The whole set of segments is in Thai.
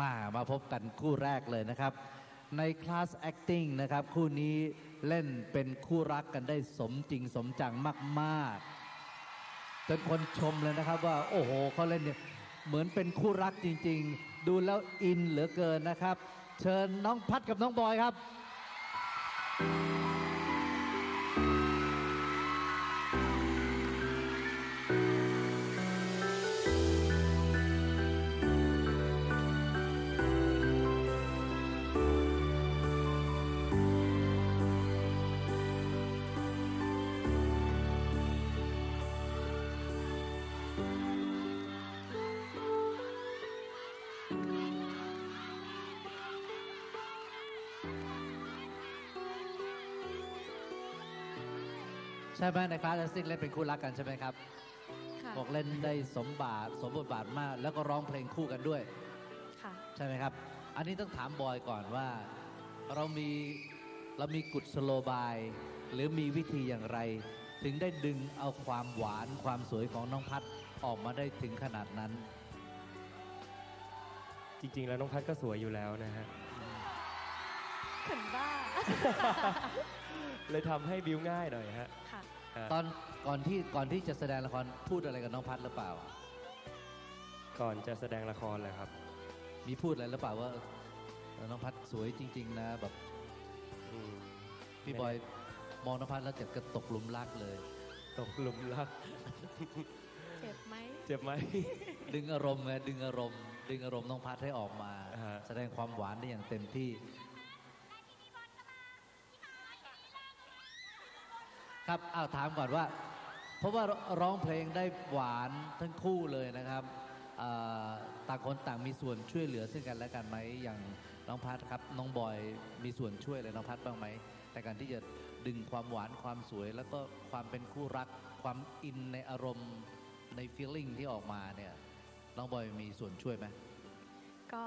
มามาพบกันคู่แรกเลยนะครับ ในคลาส acting นะครับ คู่นี้เล่นเป็นคู่รักกันได้สมจริงสมจังมากๆจนคนชมเลยนะครับว่า โอ้โหเขาเล่นเนี่ยเหมือนเป็นคู่รักจริง ๆ ดูแล้วอินเหลือเกินนะครับ เชิญน้องพัดกับน้องบอยครับ ใช่ไหมในคลาส acting เล่นเป็นคู่รักกันใช่ไหมครับค่ะบอกเล่นได้สมบาทสมบทบาทมาก แล้วก็ร้องเพลงคู่กันด้วย ค่ะ ใช่ไหมครับ อันนี้ต้องถามบอยก่อนว่าเรามีเรามีกุศโลบาย หรือมีวิธีอย่างไร ถึงได้ดึงเอาความหวานความสวยของน้องพัดออกมาได้ถึงขนาดนั้น จริง ๆ แล้วน้องพัดก็สวยอยู่แล้วนะฮะขันบ้า เลยทำให้บิวง่ายหน่อยฮะ ค่ะฮะตอนก่อนที่ก่อนที่จะแสดงละครพูดอะไรกับน้องพัดหรือเปล่า ก่อนจะแสดงละครเลยครับ มีพูดอะไรหรือเปล่าว่าเออน้องพัดสวยจริง ๆ นะแบบอืมพี่บอยมองน้องพัดแล้วเจ็บก็ตกหลุมรักเลย ตกหลุมรัก เจ็บไหม เจ็บไหม ดึงอารมณ์ไงดึงอารมณ์ ดึงอารมณ์น้องพัดให้ออกมา อ่าฮะ แสดงความหวานได้อย่างเต็มที่ ครับอ้าวถามก่อนว่า เพราะว่าร้องเพลงได้หวานทั้งคู่เลยนะครับเอ่อต่างคนต่างมีส่วนช่วยเหลือซึ่งกันและกันไหมอย่างน้องพัดครับ น้องบอยมีส่วนช่วยอะไรน้องพัดบ้างไหมในการที่จะดึงความหวานความสวย แล้วก็ความเป็นคู่รักความอินในอารมณ์ในฟีลลิ่งที่ออกมาเนี่ยน้องบอยมีส่วนช่วยไหมก็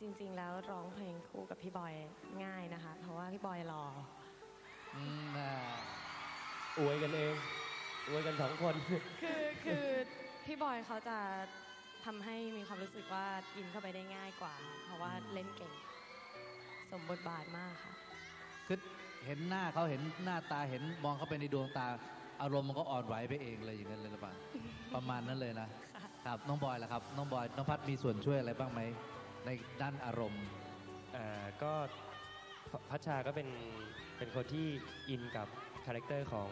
จริง ๆ แล้วร้องเพลงคู่กับพี่บอยง่ายนะคะ เพราะว่าพี่บอยรออืมน่า อวยกันเองอวยกันสองคน คือคือพี่บอยเขาจะทำให้มีความรู้สึกว่าอินเข้าไปได้ง่ายกว่า เพราะว่าเล่นเก่ง สมบทบาทมากค่ะ คือเห็นหน้าเขาเห็นหน้าตาเห็นมองเข้าไปในดวงตา อารมณ์มันก็อ่อนไหวไปเองเลยอย่างนั้นเลยหรือเปล่าประมาณนั้นเลยนะค่ะครับน้องบอยล่ะครับน้องบอยน้องพัดมีส่วนช่วยอะไรบ้างไหมในด้านอารมณ์อ่าก็พพัชชาก็เป็นเป็นคนที่อินกับ คาแรคเตอร์ของ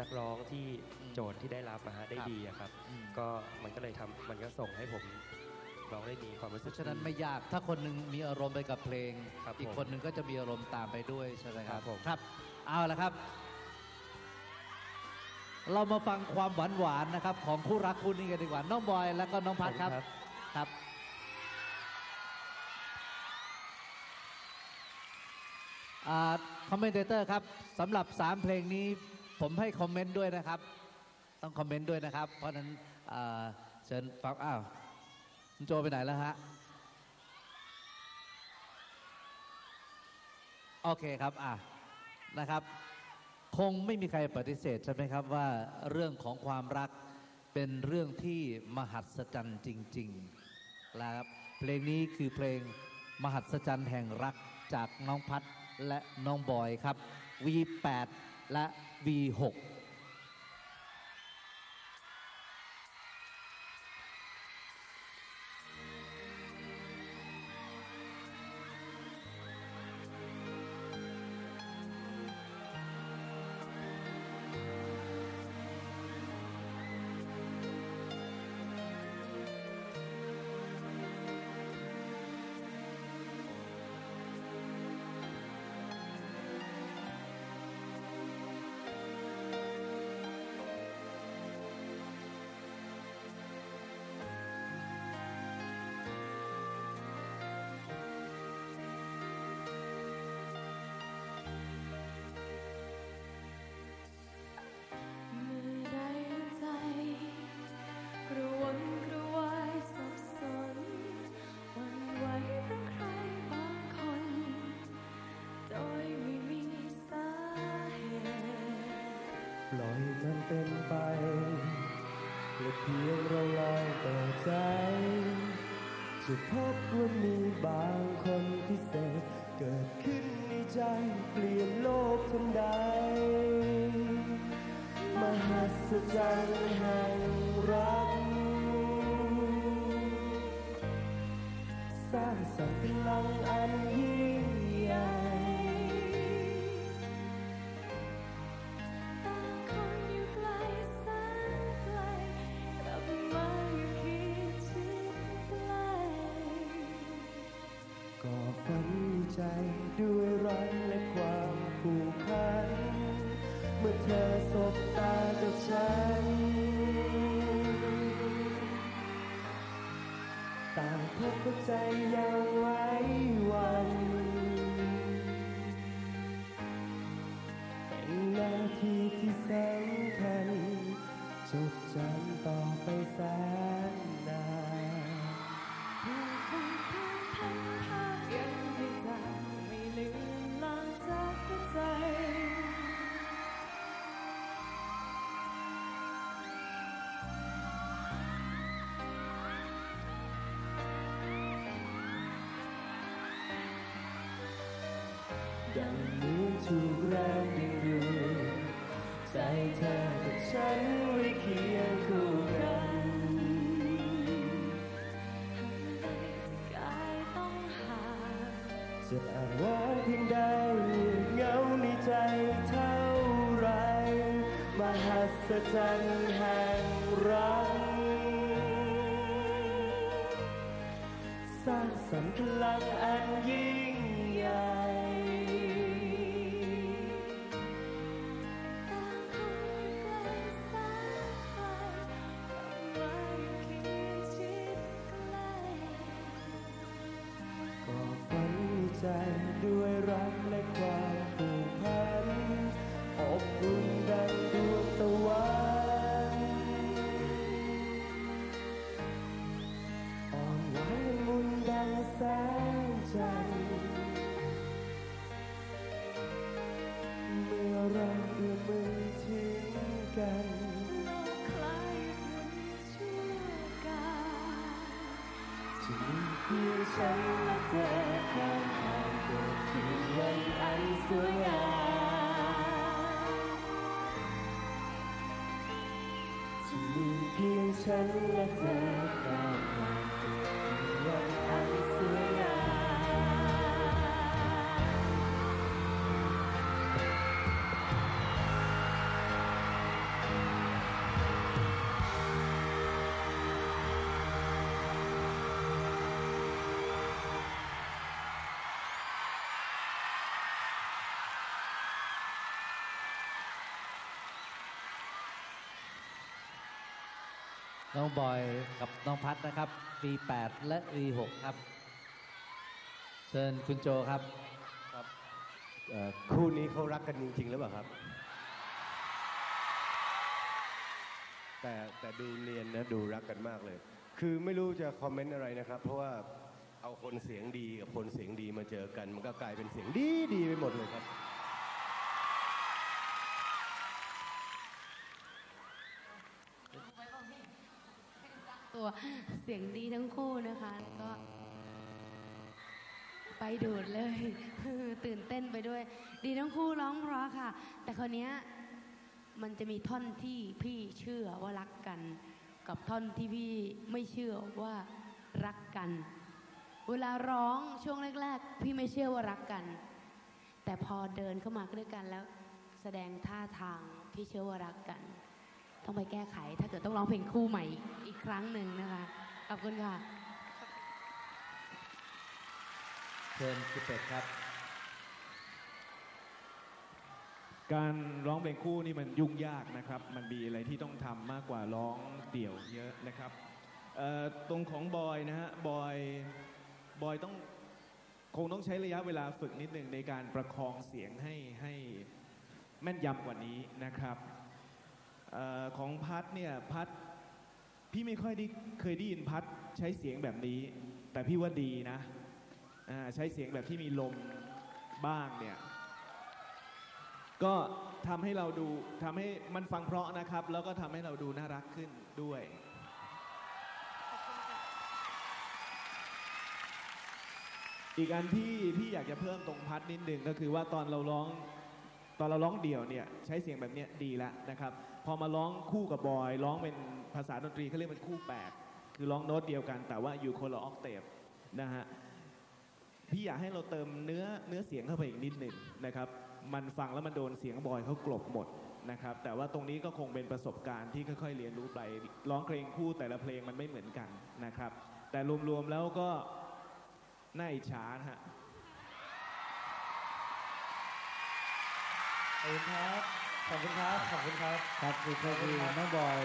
นักร้องที่อืมโจทย์ที่ได้รับนะฮะได้ครับดีอะครับ อืม ก็มันก็เลยทำมันก็ส่งให้ผมร้องได้มีความรู้เพสึกราะฉะนั้นดีไม่ยากถ้าคนหนึงมีอารมณ์ไปกับเพลง ครับอีกผมคนหนึงก็จะมีอารมณ์ตามไปด้วยใช่ไหมครับครับผม ครับ เอาละครับ เรามาฟังความหวานหวานๆนะครับ ของคู่รักคู่นี้กันดีกว่าน้องบอยแล้วก็น้องพัดครับขอบณครับ คอมเมนเตอร์ครับสำหรับ 3 เพลงนี้ผมให้คอมเมนต์ด้วยนะครับ ต้องคอมเมนต์ด้วยนะครับ เพราะนั้นเชิญฟังอ้าวคุณโจไปไหนแล้วฮะ โอเคครับอะนะครับคงไม่มีใครปฏิเสธใช่ไหมครับว่าเรื่องของความรักเป็นเรื่องที่มหัศจรรย์จริงๆนะครับเพลงนี้คือเพลงมหัศจรรย์แห่งรักจากน้องพัด และน้องบอยครับ V8 และ V6 เป็นไปและเพียงเราลอยต่อใจ จะพบว่ามีบางคนพิเศษ เกิดขึ้นในใจเปลี่ยนโลกทันใด มหัศจรรย์ ด้ว ถูกแรงดึงดูใจเธอกับฉันไว้เคียงคู่กันกายต้องหาจะอ่านว่าเพียงใดเหงาในใจเท่าไร มหัศจรรย์แห่งรักสร้างสรรค์พลังอันยิ่ง ด้วยรักและความผูกพันอบอุ่นดังดวงตะวันอ่อนหวานละมุนดังแสงจันทร์เมื่อเราเอื้อมมือถึงกันโลกคล้ายหมีเพียงฉันและเธอกันจะมีเพียงฉันและเธอข้าง ทางเกิดขึ้นวันอัน น้องบอยกับน้องพัดนะครับ V8 และ V6 ครับ เชิญคุณโจครับเอ่อคู่นี้เขารักกันจริงๆหรือเปล่าครับ แต่แต่ดูเนียนนะดูรักกันมากเลย คือไม่รู้จะคอมเมนต์อะไรนะครับ เพราะว่าเอาคนเสียงดีกับคนเสียงดีมาเจอกัน มันก็กลายเป็นเสียงดีดีไปหมดเลยครับ เสียงดีทั้งคู่นะคะแล้วก็ ไปดูดเลย ตื่นเต้นไปด้วย ดีทั้งคู่ร้องเพราะค่ะ แต่คนนี้มันจะมีท่อนที่พี่เชื่อว่ารักกัน กับท่อนที่พี่ไม่เชื่อว่ารักกัน เวลาร้องช่วงแรก ๆ พี่ไม่เชื่อว่ารักกัน แต่พอเดินเข้ามาด้วยกันแล้วแสดงท่าทางพี่เชื่อว่ารักกัน ต้องไปแก้ไข ถ้าเกิดต้องร้องเพลงคู่ใหม่ ครั้งหนึ่งนะคะ ขอบคุณค่ะ เชิญคุณเป็ดครับ การร้องเพลงคู่นี่มันยุ่งยากนะครับ มันมีอะไรที่ต้องทำมากกว่าร้องเดี่ยวเยอะนะครับตรงของบอยนะฮะ บอย บอยต้องคงต้องใช้ระยะเวลาฝึกนิดหนึ่งในการประคองเสียงให้ให้แม่นยำกว่านี้นะครับออของพัดเนี่ยพัด พี่ไม่ค่อยได้เคยได้ยินพัดใช้เสียงแบบนี้ แต่พี่ว่าดีนะอ่าใช้เสียงแบบที่มีลมบ้างเนี่ย ก็ทำให้เราดูทำให้มันฟังเพราะนะครับ แล้วก็ทำให้เราดูน่ารักขึ้นด้วยอีกอันที่พี่อยากจะเพิ่มตรงพัดนิดหนึ่งก็คือว่าตอนเราร้องตอนเราร้องเดี่ยวเนี่ยใช้เสียงแบบเนี้ยดีแล้วนะครับ พอมาร้องคู่กับบอยร้องเป็น ภาษาดนตรีเขาเรียกเป็นคู่แปดคือร้องโน้ตเดียวกัน แต่ว่าอยู่คนละออกเตปนะฮะพี่อยากให้เราเติมเนื้อเนื้อเสียงเข้าไปอีกนิดหนึ่งนะครับ มันฟังแล้วมันโดนเสียงบอยเขากลบหมดนะครับ แต่ว่าตรงนี้ก็คงเป็นประสบการณ์ที่ค่อยๆเรียนรู้ไปร้องเพลงคู่แต่ละเพลงมันไม่เหมือนกันนะครับ แต่รวมๆแล้วก็น่าอิจฉานะฮะขอบคุณครับ ขอบคุณครับ ขอบคุณครับ ครับนี่ก็คือน้องบอย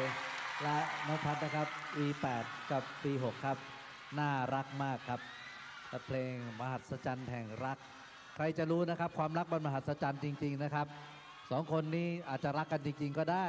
และน้องพัฒนะครับ E8 กับ P6 ครับ น่ารักมากครับและเพลงมหัศจรรย์แห่งรัก ใครจะรู้นะครับ ความรักมันมหัศจรรย์จริง ๆ นะครับสองคนนี้อาจจะรักกันจริง ๆ ก็ได้